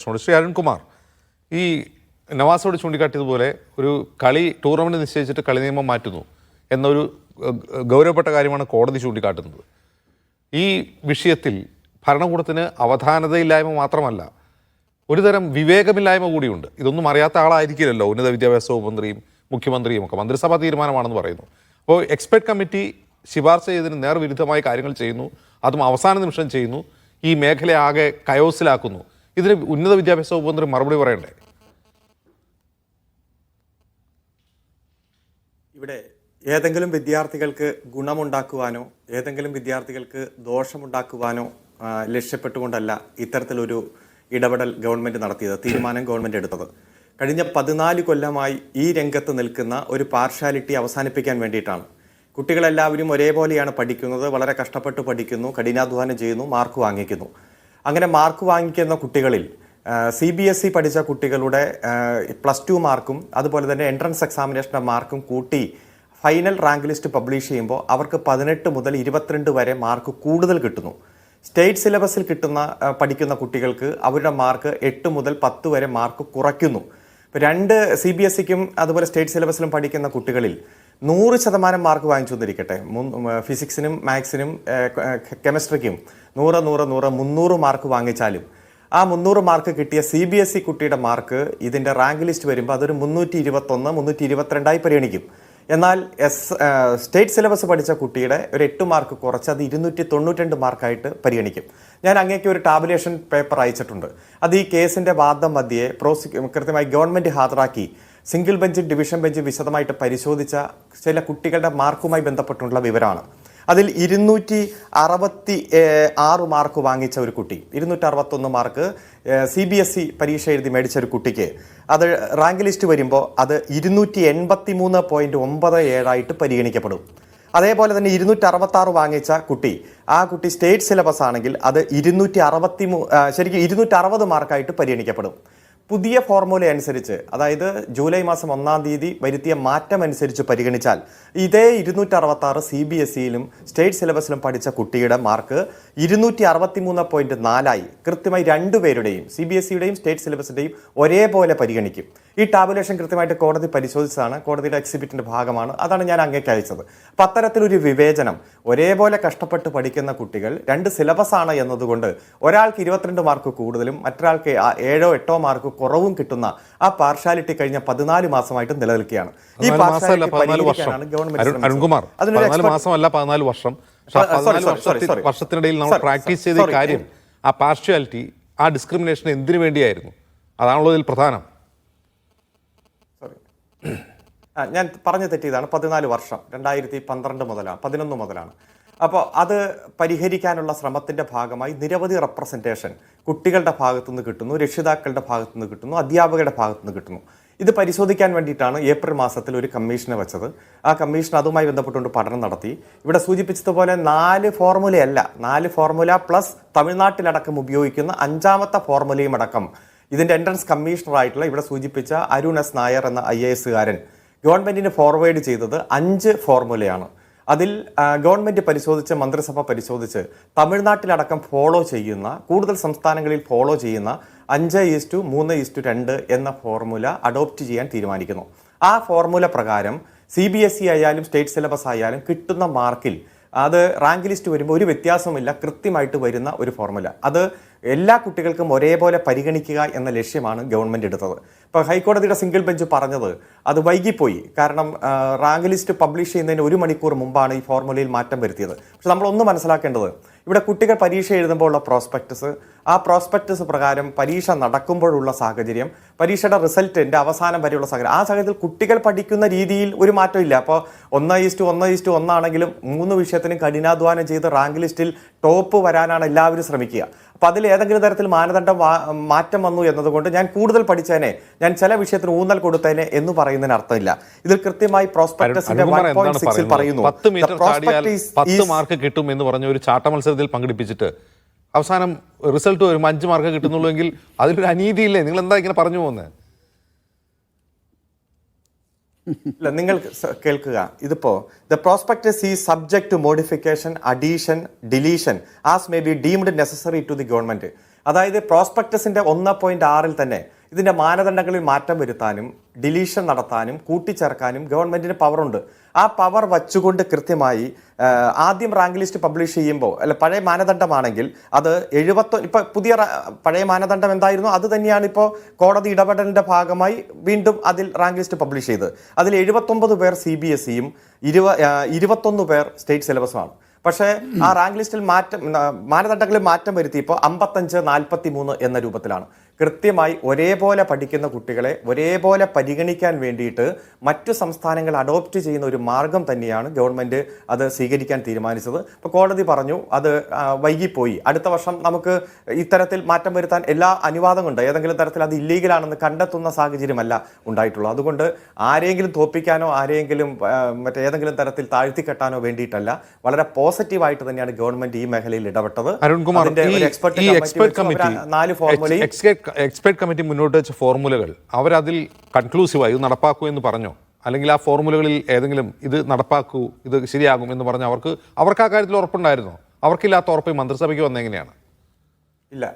പ്രശ്നമുണ്ട് ശ്രീ അരുൺകുമാർ ഈ നവാസോട് ചൂണ്ടിക്കാട്ടിയതുപോലെ ഒരു കളി ടൂർണമെന്റ് നിശ്ചയിച്ചിട്ട് കളി നിയമം മാറ്റുന്നു എന്നൊരു ഗൗരവപ്പെട്ട കാര്യമാണ് കോടതി ചൂണ്ടിക്കാട്ടുന്നത്. ഈ വിഷയത്തിൽ ഭരണകൂടത്തിന് അവധാനതയില്ലായ്മ മാത്രമല്ല ഒരുതരം വിവേകമില്ലായ്മ കൂടിയുണ്ട്. ഇതൊന്നും അറിയാത്ത ആളായിരിക്കില്ലല്ലോ ഉന്നത വിദ്യാഭ്യാസ മന്ത്രിയും മുഖ്യമന്ത്രിയും ഒക്കെ മന്ത്രിസഭാ തീരുമാനമാണെന്ന് പറയുന്നു. അപ്പോൾ എക്സ്പെർട്ട് കമ്മിറ്റി ശുപാർശ ചെയ്തതിന് നേർവിരുദ്ധമായ കാര്യങ്ങൾ ചെയ്യുന്നു. അതും അവസാന നിമിഷം ചെയ്യുന്നു. ഈ മേഖലയാകെ കയോസിലാക്കുന്നു. ഇതിന് ഉന്നത വിദ്യാഭ്യാസ വകുപ്പ് മന്ത്രി മറുപടി പറയണ്ടേ? ഇവിടെ ഏതെങ്കിലും വിദ്യാർത്ഥികൾക്ക് ഗുണമുണ്ടാക്കുവാനോ ഏതെങ്കിലും വിദ്യാർത്ഥികൾക്ക് ദോഷമുണ്ടാക്കുവാനോ ലക്ഷ്യപ്പെട്ടുകൊണ്ടല്ല ഇത്തരത്തിലൊരു ഇടപെടൽ ഗവൺമെന്റ് നടത്തിയത് തീരുമാനം ഗവൺമെന്റ് എടുത്തത്. കഴിഞ്ഞ പതിനാല് കൊല്ലമായി ഈ രംഗത്ത് നിൽക്കുന്ന ഒരു പാർഷ്യാലിറ്റി അവസാനിപ്പിക്കാൻ വേണ്ടിയിട്ടാണ്. കുട്ടികളെല്ലാവരും ഒരേപോലെയാണ് പഠിക്കുന്നത് വളരെ കഷ്ടപ്പെട്ട് പഠിക്കുന്നു കഠിനാധ്വാനം ചെയ്യുന്നു മാർക്ക് വാങ്ങിക്കുന്നു. അങ്ങനെ മാർക്ക് വാങ്ങിക്കുന്ന കുട്ടികളിൽ സി ബി എസ് ഇ പഠിച്ച കുട്ടികളുടെ പ്ലസ് ടു മാർക്കും അതുപോലെ തന്നെ എൻട്രൻസ് എക്സാമിനേഷന്റെ മാർക്കും കൂട്ടി ഫൈനൽ റാങ്ക് ലിസ്റ്റ് പബ്ലിഷ് ചെയ്യുമ്പോൾ അവർക്ക് പതിനെട്ട് മുതൽ ഇരുപത്തിരണ്ട് വരെ മാർക്ക് കൂടുതൽ കിട്ടുന്നു. സ്റ്റേറ്റ് സിലബസിൽ കിട്ടുന്ന പഠിക്കുന്ന കുട്ടികൾക്ക് അവരുടെ മാർക്ക് എട്ട് മുതൽ പത്ത് വരെ മാർക്ക് കുറയ്ക്കുന്നു. ഇപ്പോൾ രണ്ട് സി ബി എസ് സിക്കും അതുപോലെ സ്റ്റേറ്റ് സിലബസിലും പഠിക്കുന്ന കുട്ടികളിൽ നൂറ് ശതമാനം മാർക്ക് വാങ്ങിച്ചു വന്നിരിക്കട്ടെ. ഫിസിക്സിനും മാത്സിനും കെമിസ്ട്രിക്കും നൂറ് നൂറ് നൂറ് മുന്നൂറ് മാർക്ക് വാങ്ങിച്ചാലും. ആ മുന്നൂറ് മാർക്ക് കിട്ടിയ സി ബി എസ് ഇ കുട്ടിയുടെ മാർക്ക് ഇതിന്റെ റാങ്ക് ലിസ്റ്റ് വരുമ്പോൾ അതൊരു മുന്നൂറ്റി ഇരുപത്തൊന്ന് മുന്നൂറ്റി ഇരുപത്തിരണ്ടായി പരിഗണിക്കും. എന്നാൽ എസ് സ്റ്റേറ്റ് സിലബസ് പഠിച്ച കുട്ടിയുടെ ഒരു എട്ട് മാർക്ക് കുറച്ച് അത് ഇരുന്നൂറ്റി തൊണ്ണൂറ്റിരണ്ട് മാർക്കായിട്ട് പരിഗണിക്കും. ഞാൻ അങ്ങേക്ക് ഒരു ടാബുലേഷൻ പേപ്പർ അയച്ചിട്ടുണ്ട്. അത് ഈ കേസിന്റെ വാദം മധ്യേ പ്രോസിക്യൂ കൃത്യമായി ഗവൺമെന്റ് ഹാജരാക്കി സിംഗിൾ ബെഞ്ചും ഡിവിഷൻ ബെഞ്ചും വിശദമായിട്ട് പരിശോധിച്ച ചില കുട്ടികളുടെ മാർക്കുമായി ബന്ധപ്പെട്ടുള്ള വിവരമാണ്. അതിൽ ഇരുന്നൂറ്റി അറുപത്തി ആറ് മാർക്ക് വാങ്ങിച്ച ഒരു കുട്ടി. ഇരുന്നൂറ്റി അറുപത്തൊന്ന് mark C B S E പരീക്ഷ എഴുതി മേടിച്ച ഒരു കുട്ടിക്ക്. അത് റാങ്ക് ലിസ്റ്റ് വരുമ്പോൾ അത് ഇരുന്നൂറ്റി എൺപത്തി മൂന്ന് പോയിന്റ് ഒമ്പത് ഏഴായിട്ട് പരിഗണിക്കപ്പെടും. അതേപോലെ തന്നെ ഇരുന്നൂറ്റി അറുപത്തി ആറ് വാങ്ങിച്ച കുട്ടി ആ കുട്ടി സ്റ്റേറ്റ് സിലബസ് ആണെങ്കിൽ അത് ഇരുന്നൂറ്റി അറുപത്തി മൂ ശരിക്കും ഇരുന്നൂറ്റി അറുപത് മാർക്കായിട്ട് പരിഗണിക്കപ്പെടും. പുതിയ ഫോർമുല അനുസരിച്ച് അതായത് ജൂലൈ മാസം ഒന്നാം തീയതി വരുത്തിയ മാറ്റം അനുസരിച്ച് പരിഗണിച്ചാൽ ഇതേ ഇരുന്നൂറ്റി അറുപത്തി ആറ് സി ബി എസ് ഇയിലും സ്റ്റേറ്റ് സിലബസിലും പഠിച്ച കുട്ടിയുടെ മാർക്ക് ഇരുന്നൂറ്റി അറുപത്തി മൂന്ന് പോയിന്റ് നാലായി കൃത്യമായി രണ്ടുപേരുടെയും സി ബി എസ് ഇയുടെയും സ്റ്റേറ്റ് സിലബസിന്റെയും ഒരേപോലെ പരിഗണിക്കും. ഈ ടാബുലേഷൻ കൃത്യമായിട്ട് കോടതി പരിശോധിച്ചതാണ്. കോടതിയുടെ എക്സിബിറ്റിന്റെ ഭാഗമാണ്. അതാണ് ഞാൻ അങ്ങേക്ക് അയച്ചത്. അപ്പൊ അത്തരത്തിലൊരു വിവേചനം ഒരേപോലെ കഷ്ടപ്പെട്ട് പഠിക്കുന്ന കുട്ടികൾ രണ്ട് സിലബസ് ആണ് എന്നതുകൊണ്ട് ഒരാൾക്ക് ഇരുപത്തിരണ്ട് മാർക്ക് കൂടുതലും മറ്റൊരാൾക്ക് ഏഴോ എട്ടോ മാർക്ക് കുറവും കിട്ടുന്ന ആ പാർഷ്യാലിറ്റി കഴിഞ്ഞ പതിനാല് മാസമായിട്ട് നിലനിൽക്കുകയാണ്. ഈ പാർഷ്യാലിറ്റി ഗവൺമെന്റ് അരുൺകുമാർ അതിനൊരു പതിനാല് expert- മാസമല്ല പതിനാല് വർഷം. വർഷത്തിനിടയിൽ നമ്മൾ പ്രാക്ടീസ് ചെയ്ത കാര്യം ആ പാർഷ്യാലിറ്റി ആ ഡിസ്ക്രിമിനേഷൻ എന്തിനു വേണ്ടിയായിരുന്നു? അതാണല്ലോ ഇതിൽ പ്രധാനം. ഞാൻ പറഞ്ഞു തെറ്റിയതാണ് പതിനാല് വർഷം രണ്ടായിരത്തി പന്ത്രണ്ട് മുതലാണ് പതിനൊന്ന് മുതലാണ്. അപ്പോൾ അത് പരിഹരിക്കാനുള്ള ശ്രമത്തിന്റെ ഭാഗമായി നിരവധി റെപ്രസെന്റേഷൻ കുട്ടികളുടെ ഭാഗത്തുനിന്ന് കിട്ടുന്നു രക്ഷിതാക്കളുടെ ഭാഗത്തുനിന്ന് കിട്ടുന്നു അധ്യാപകരുടെ ഭാഗത്തുനിന്ന് കിട്ടുന്നു. ഇത് പരിശോധിക്കാൻ വേണ്ടിയിട്ടാണ് ഏപ്രിൽ മാസത്തിൽ ഒരു കമ്മീഷനെ വെച്ചത്. ആ കമ്മീഷൻ അതുമായി ബന്ധപ്പെട്ടുകൊണ്ട് പഠനം നടത്തി. ഇവിടെ സൂചിപ്പിച്ചതുപോലെ നാല് ഫോർമുലയല്ല നാല് ഫോർമുല പ്ലസ് തമിഴ്നാട്ടിലടക്കം ഉപയോഗിക്കുന്ന അഞ്ചാമത്തെ ഫോർമുലയും അടക്കം ഇതിന്റെ എൻട്രൻസ് കമ്മീഷണറായിട്ടുള്ള ഇവിടെ സൂചിപ്പിച്ച അരുൺ എസ് നായർ എന്ന ഐ എ എസുകാരൻ ഗവൺമെന്റിന് ഫോർവേഡ് ചെയ്തത് അഞ്ച് ഫോർമുലയാണ് അതിൽ ഗവൺമെന്റ് പരിശോധിച്ച് മന്ത്രിസഭ പരിശോധിച്ച് തമിഴ്നാട്ടിലടക്കം ഫോളോ ചെയ്യുന്ന കൂടുതൽ സംസ്ഥാനങ്ങളിൽ ഫോളോ ചെയ്യുന്ന അഞ്ച് ഈസ്റ്റു മൂന്ന് ഈസ്റ്റു രണ്ട് എന്ന ഫോർമുല അഡോപ്റ്റ് ചെയ്യാൻ തീരുമാനിക്കുന്നു. ആ ഫോർമുല പ്രകാരം സി ബി എസ് ഇ ആയാലും സ്റ്റേറ്റ് സിലബസ് ആയാലും കിട്ടുന്ന മാർക്കിൽ അത് റാങ്ക് ലിസ്റ്റ് വരുമ്പോൾ ഒരു വ്യത്യാസമില്ല കൃത്യമായിട്ട് വരുന്ന ഒരു ഫോർമുല അത് എല്ലാ കുട്ടികൾക്കും ഒരേപോലെ പരിഗണിക്കുക എന്ന ലക്ഷ്യമാണ് ഗവൺമെന്റ് എടുത്തത്. ഇപ്പോൾ ഹൈക്കോടതിയുടെ സിംഗിൾ ബെഞ്ച് പറഞ്ഞത് അത് വൈകിപ്പോയി. കാരണം റാങ്ക് ലിസ്റ്റ് പബ്ലിഷ് ചെയ്യുന്നതിന് ഒരു മണിക്കൂർ മുമ്പാണ് ഈ ഫോർമുലയിൽ മാറ്റം വരുത്തിയത്. പക്ഷെ നമ്മൾ ഒന്ന് മനസ്സിലാക്കേണ്ടത് ഇവിടെ കുട്ടികൾ പരീക്ഷ എഴുതുമ്പോൾ ഉള്ള പ്രോസ്പെക്ടസ് ആ പ്രോസ്പെക്ടസ് പ്രകാരം പരീക്ഷ നടക്കുമ്പോഴുള്ള സാഹചര്യം പരീക്ഷയുടെ റിസൾട്ടിന്റെ അവസാനം വരെയുള്ള സാഹചര്യം. ആ സാഹചര്യത്തിൽ കുട്ടികൾ പഠിക്കുന്ന രീതിയിൽ ഒരു മാറ്റമില്ല അപ്പോൾ ഒന്ന് ഈസ്റ്റു ഒന്ന് ഈസ്റ്റു ഒന്നാണെങ്കിലും മൂന്ന് വിഷയത്തിനും കഠിനാധ്വാനം ചെയ്ത് റാങ്ക് ലിസ്റ്റിൽ ടോപ്പ് വരാനാണ് എല്ലാവരും ശ്രമിക്കുക. അപ്പൊ അതിൽ ഏതെങ്കിലും തരത്തിൽ മാനദണ്ഡം മാറ്റം വന്നു എന്നതുകൊണ്ട് ഞാൻ കൂടുതൽ പഠിച്ചതിനെ ഞാൻ ചില വിഷയത്തിന് ഊന്നൽ കൊടുത്തതിനെ എന്ന് പറയുന്നതിന് അർത്ഥമില്ല. ഇതിൽ കൃത്യമായി പ്രോസ്പെക്ടസിന്റെ പറയുന്നു. പത്ത് "The മീറ്റർ മാർക്ക് കിട്ടും എന്ന് പറഞ്ഞ ഒരു ചാട്ട മത്സരത്തിൽ പങ്കെടുപ്പിച്ചിട്ട് അവസാനം റിസൾട്ട് വരും അഞ്ച് മാർക്ക് കിട്ടുന്നുള്ളൂ എങ്കിൽ അതിലൊരു അനീതിയില്ലേ? നിങ്ങൾ എന്താ ഇങ്ങനെ പറഞ്ഞു പോകുന്നത്? ഇല്ല നിങ്ങൾ കേൾക്കുക. ഇതിപ്പോ ദ പ്രോസ്പെക്ടസ് ഈ subject to modification addition deletion as may be deemed necessary to the government അതായത് പ്രോസ്പെക്ടസിന്റെ ഒന്ന് പോയിന്റ് ആറിൽ തന്നെ ഇതിന്റെ മാനദണ്ഡങ്ങളിൽ മാറ്റം വരുത്താനും ഡിലീഷൻ നടത്താനും കൂട്ടിച്ചേർക്കാനും ഗവൺമെന്റിന് പവറുണ്ട് ആ പവർ വച്ചുകൊണ്ട് കൃത്യമായി ആദ്യം റാങ്ക് ലിസ്റ്റ് പബ്ലിഷ് ചെയ്യുമ്പോൾ അല്ല പഴയ മാനദണ്ഡമാണെങ്കിൽ അത് എഴുപത്തൊ ഇപ്പോൾ പുതിയ പഴയ മാനദണ്ഡം എന്തായിരുന്നു? അത് തന്നെയാണ് ഇപ്പോൾ കോടതി ഇടപെടലിന്റെ ഭാഗമായി വീണ്ടും അതിൽ റാങ്ക് ലിസ്റ്റ് പബ്ലിഷ് ചെയ്ത്. അതിൽ എഴുപത്തൊമ്പത് പേർ സി ബി എസ് സിയും ഇരുപ ഇരുപത്തൊന്ന് പേർ സ്റ്റേറ്റ് സിലബസുമാണ് പക്ഷേ ആ റാങ്ക് ലിസ്റ്റിൽ മാറ്റം മാനദണ്ഡങ്ങളിൽ മാറ്റം വരുത്തിയപ്പോൾ അമ്പത്തഞ്ച് നാൽപ്പത്തി മൂന്ന് എന്ന രൂപത്തിലാണ്. കൃത്യമായി ഒരേപോലെ പഠിക്കുന്ന കുട്ടികളെ ഒരേപോലെ പരിഗണിക്കാൻ വേണ്ടിയിട്ട് മറ്റു സംസ്ഥാനങ്ങൾ അഡോപ്റ്റ് ചെയ്യുന്ന ഒരു മാർഗം തന്നെയാണ് ഗവൺമെന്റ് അത് സ്വീകരിക്കാൻ തീരുമാനിച്ചത്. ഇപ്പോൾ കോടതി പറഞ്ഞു അത് വൈകിപ്പോയി. അടുത്ത വർഷം നമുക്ക് ഇത്തരത്തിൽ മാറ്റം വരുത്താൻ എല്ലാ അനുവാദമുണ്ട് ഏതെങ്കിലും തരത്തിൽ അത് ഇല്ലീഗലാണെന്ന് കണ്ടെത്തുന്ന സാഹചര്യമല്ല ഉണ്ടായിട്ടുള്ളൂ. അതുകൊണ്ട് ആരെങ്കിലും തോപ്പിക്കാനോ ആരെങ്കിലും മറ്റേതെങ്കിലും തരത്തിൽ താഴ്ത്തിക്കെട്ടാനോ വേണ്ടിയിട്ടല്ല. വളരെ പോസിറ്റീവായിട്ട് തന്നെയാണ് ഗവൺമെന്റ് ഈ മേഖലയിൽ ഇടപെട്ടത്. അരുൺകുമാർ നാല് ഫോർമുലയും എക്സ്പെർട്ട് കമ്മിറ്റി മുന്നോട്ട് വെച്ച ഫോർമുലകൾ അവരതിൽ കൺക്ലൂസീവായി ഇത് നടപ്പാക്കൂ എന്ന് പറഞ്ഞോ? അല്ലെങ്കിൽ ആ ഫോർമുലകളിൽ ഏതെങ്കിലും ഇത് നടപ്പാക്കൂ ഇത് ശരിയാകും എന്ന് പറഞ്ഞ്? അവർക്ക് അവർക്ക് ആ കാര്യത്തിൽ ഉറപ്പുണ്ടായിരുന്നോ? അവർക്കില്ലാത്ത ഉറപ്പ് മന്ത്രിസഭയ്ക്ക് വന്നെങ്ങനെയാണ് ഇല്ല.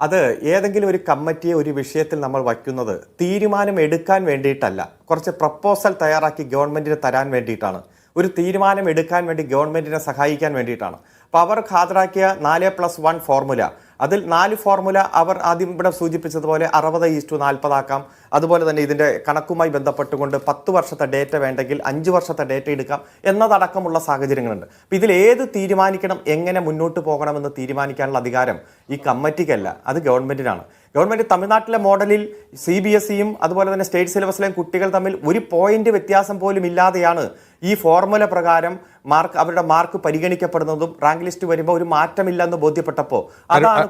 അത് ഏതെങ്കിലും ഒരു കമ്മിറ്റിയെ ഒരു വിഷയത്തിൽ നമ്മൾ വയ്ക്കുന്നത് തീരുമാനം എടുക്കാൻ വേണ്ടിയിട്ടല്ല. കുറച്ച് പ്രപ്പോസൽ തയ്യാറാക്കി ഗവൺമെന്റിന് തരാൻ വേണ്ടിയിട്ടാണ്. ഒരു തീരുമാനം എടുക്കാൻ വേണ്ടി ഗവൺമെന്റിനെ സഹായിക്കാൻ വേണ്ടിയിട്ടാണ്. അപ്പോൾ അവർ ഹാജരാക്കിയ നാല് പ്ലസ് വൺ ഫോർമുല അതിൽ നാല് ഫോർമുല അവർ ആദ്യം ഇവിടെ സൂചിപ്പിച്ചതുപോലെ അറുപത് ഈസ്റ്റു നാൽപ്പതാക്കാം അതുപോലെ തന്നെ ഇതിന്റെ കണക്കുമായി ബന്ധപ്പെട്ടുകൊണ്ട് പത്ത് വർഷത്തെ ഡേറ്റ വേണ്ടെങ്കിൽ അഞ്ച് വർഷത്തെ ഡേറ്റ എടുക്കാം എന്നതടക്കമുള്ള സാഹചര്യങ്ങളുണ്ട്. അപ്പോൾ ഇതിൽ ഏത് തീരുമാനിക്കണം എങ്ങനെ മുന്നോട്ട് പോകണമെന്ന് തീരുമാനിക്കാനുള്ള അധികാരം ഈ കമ്മിറ്റിക്കല്ല അത് ഗവൺമെന്റിനാണ്. ഗവൺമെന്റ് തമിഴ്നാട്ടിലെ മോഡലിൽ സി ബി എസ് ഇയും അതുപോലെ തന്നെ സ്റ്റേറ്റ് സിലബസിലെയും കുട്ടികൾ തമ്മിൽ ഒരു പോയിന്റ് വ്യത്യാസം പോലും ഇല്ലാതെയാണ് ഈ ഫോർമുല പ്രകാരം മാർക്ക് അവരുടെ മാർക്ക് പരിഗണിക്കപ്പെടുന്നതും റാങ്ക് ലിസ്റ്റ് വരുമ്പോൾ ഒരു മാറ്റമില്ലെന്ന് ബോധ്യപ്പെട്ടപ്പോൾ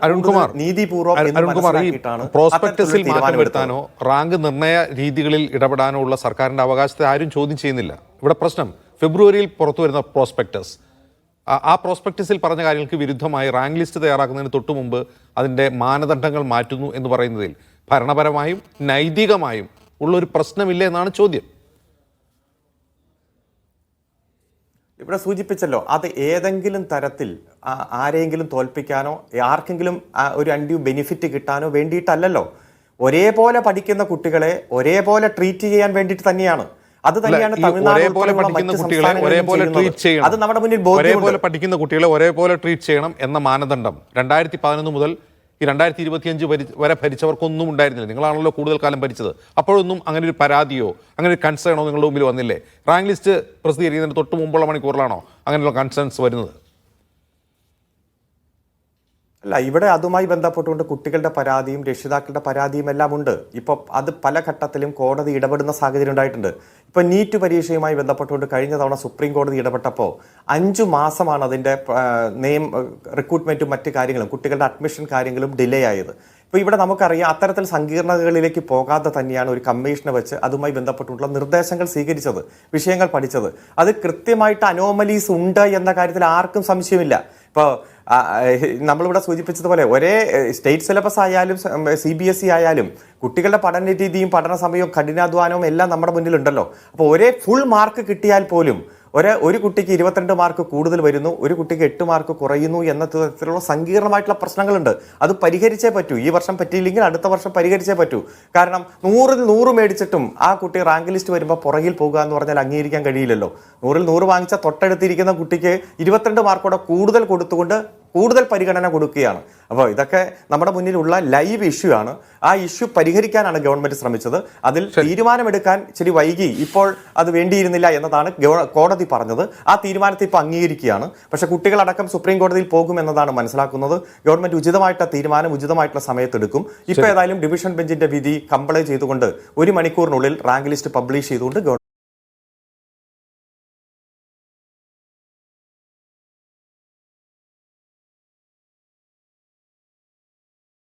അരുൺകുമാർ നീതിപൂർവം അരുൺകുമാർ പ്രോസ്പെക്ടസിൽ മാറ്റം വരുത്താനോ റാങ്ക് നിർണയ രീതികളിൽ ഇടപെടാനോ ഉള്ള സർക്കാരിന്റെ അവകാശത്തെ ആരും ചോദ്യം ചെയ്യുന്നില്ല. ഇവിടെ പ്രശ്നം ഫെബ്രുവരിയിൽ പുറത്തു വരുന്ന പ്രോസ്പെക്ടസ് ആ- പ്രോസ്പെക്ടസിൽ പറഞ്ഞ കാര്യങ്ങൾക്ക് വിരുദ്ധമായി റാങ്ക് ലിസ്റ്റ് തയ്യാറാക്കുന്നതിന് തൊട്ടു മുമ്പ് അതിന്റെ മാനദണ്ഡങ്ങൾ മാറ്റുന്നു എന്ന് പറയുന്നതിൽ ഭരണപരമായും നൈതികമായും ഉള്ളൊരു പ്രശ്നമില്ല എന്നാണ് ചോദ്യം. ഇവിടെ സൂചിപ്പിച്ചല്ലോ അത് ഏതെങ്കിലും തരത്തിൽ ആരെയെങ്കിലും തോൽപ്പിക്കാനോ ആർക്കെങ്കിലും ഒരു അൺഡ്യൂ ബെനിഫിറ്റ് കിട്ടാനോ വേണ്ടിയിട്ടല്ലല്ലോ. ഒരേപോലെ പഠിക്കുന്ന കുട്ടികളെ ഒരേപോലെ ട്രീറ്റ് ചെയ്യാൻ വേണ്ടിയിട്ട് തന്നെയാണ്. അത് തന്നെയാണ് ഒരേപോലെ പഠിക്കുന്ന കുട്ടികളെ ഒരേപോലെ ട്രീറ്റ് ചെയ്യണം. അത് നമ്മുടെ മുന്നിൽ ഒരേപോലെ പഠിക്കുന്ന കുട്ടികളെ ഒരേപോലെ ട്രീറ്റ് ചെയ്യണം എന്ന മാനദണ്ഡം രണ്ടായിരത്തി പതിനൊന്ന് മുതൽ ഈ രണ്ടായിരത്തി ഇരുപത്തിയഞ്ച് ഭരി വരെ ഭരിച്ചവർക്കൊന്നും ഉണ്ടായിരുന്നില്ല. നിങ്ങളാണല്ലോ കൂടുതൽ കാലം ഭരിച്ചത്. അപ്പോഴൊന്നും അങ്ങനെ ഒരു പരാതിയോ അങ്ങനെ ഒരു കൺസേണോ നിങ്ങളുടെ മുമ്പിൽ വന്നില്ലേ? റാങ്ക് ലിസ്റ്റ് പ്രസിദ്ധീകരിക്കുന്നതിന് തൊട്ട് മുമ്പുള്ള മണിക്കൂറിലാണോ അങ്ങനെയുള്ള കൺസേൺസ് വരുന്നത്? അല്ല ഇവിടെ അതുമായി ബന്ധപ്പെട്ടുകൊണ്ട് കുട്ടികളുടെ പരാതിയും രക്ഷിതാക്കളുടെ പരാതിയും എല്ലാം ഉണ്ട്. ഇപ്പൊ അത് പല ഘട്ടത്തിലും കോടതി ഇടപെടുന്ന സാഹചര്യം ഉണ്ടായിട്ടുണ്ട്. ഇപ്പൊ നീറ്റ് പരീക്ഷയുമായി ബന്ധപ്പെട്ടുകൊണ്ട് കഴിഞ്ഞ തവണ സുപ്രീം കോടതി ഇടപെട്ടപ്പോൾ അഞ്ചു മാസമാണ് അതിന്റെ നെയിം റിക്രൂട്ട്മെന്റും മറ്റു കാര്യങ്ങളും കുട്ടികളുടെ അഡ്മിഷൻ കാര്യങ്ങളും ഡിലേ ആയത്. ഇപ്പൊ ഇവിടെ നമുക്കറിയാം അത്തരത്തിൽ സങ്കീർണതകളിലേക്ക് പോകാതെ തന്നെയാണ് ഒരു കമ്മീഷനെ വെച്ച് അതുമായി ബന്ധപ്പെട്ടുള്ള നിർദ്ദേശങ്ങൾ സ്വീകരിച്ചത് വിഷയങ്ങൾ പഠിച്ചത്. അത് കൃത്യമായിട്ട് അനോമലീസ് ഉണ്ട് എന്ന കാര്യത്തിൽ ആർക്കും സംശയമില്ല. ഇപ്പോൾ നമ്മളിവിടെ സൂചിപ്പിച്ചതുപോലെ ഒരേ സ്റ്റേറ്റ് സിലബസ് ആയാലും സി ബി എസ് ഇ ആയാലും കുട്ടികളുടെ പഠന രീതിയും പഠന സമയവും കഠിനാധ്വാനവും എല്ലാം നമ്മുടെ മുന്നിലുണ്ടല്ലോ. അപ്പോൾ ഒരേ ഫുൾ മാർക്ക് കിട്ടിയാൽ പോലും ഒരു ഒരു കുട്ടിക്ക് ഇരുപത്തിരണ്ട് മാർക്ക് കൂടുതൽ വരുന്നു ഒരു കുട്ടിക്ക് എട്ട് മാർക്ക് കുറയുന്നു എന്ന തരത്തിലുള്ള സങ്കീർണമായിട്ടുള്ള പ്രശ്നങ്ങളുണ്ട്. അത് പരിഹരിച്ചേ പറ്റൂ. ഈ വർഷം പറ്റിയില്ലെങ്കിൽ അടുത്ത വർഷം പരിഹരിച്ചേ പറ്റൂ. കാരണം നൂറിൽ നൂറ് മേടിച്ചിട്ടും ആ കുട്ടി റാങ്ക് ലിസ്റ്റ് വരുമ്പോൾ പുറകിൽ പോകുക എന്ന് പറഞ്ഞാൽ അംഗീകരിക്കാൻ കഴിയില്ലല്ലോ. നൂറിൽ നൂറ് വാങ്ങിച്ച തൊട്ടടുത്തിരിക്കുന്ന കുട്ടിക്ക് ഇരുപത്തിരണ്ട് മാർക്കോടെ കൂടുതൽ കൊടുത്തുകൊണ്ട് കൂടുതൽ പരിഗണന കൊടുക്കുകയാണ്. അപ്പോൾ ഇതൊക്കെ നമ്മുടെ മുന്നിലുള്ള ലൈവ് ഇഷ്യൂ ആണ്. ആ ഇഷ്യൂ പരിഹരിക്കാനാണ് ഗവൺമെന്റ് ശ്രമിച്ചത്. അതിൽ തീരുമാനമെടുക്കാൻ ഇച്ചിരി വൈകി. ഇപ്പോൾ അത് വേണ്ടിയിരുന്നില്ല എന്നതാണ് കോടതി പറഞ്ഞത്. ആ തീരുമാനത്തെ ഇപ്പോൾ അംഗീകരിക്കുകയാണ്. പക്ഷേ കുട്ടികളടക്കം സുപ്രീം കോടതിയിൽ പോകും എന്നതാണ് മനസ്സിലാക്കുന്നത്. ഗവൺമെന്റ് ഉചിതമായിട്ട് തീരുമാനം ഉചിതമായിട്ടുള്ള സമയത്തെടുക്കും. ഇപ്പോൾ ഏതായാലും ഡിവിഷൻ ബെഞ്ചിന്റെ വിധി കംപ്ലൈ ചെയ്തുകൊണ്ട് ഒരു മണിക്കൂറിനുള്ളിൽ റാങ്ക് ലിസ്റ്റ് പബ്ലിഷ് ചെയ്തുകൊണ്ട് ഗവൺമെന്റ്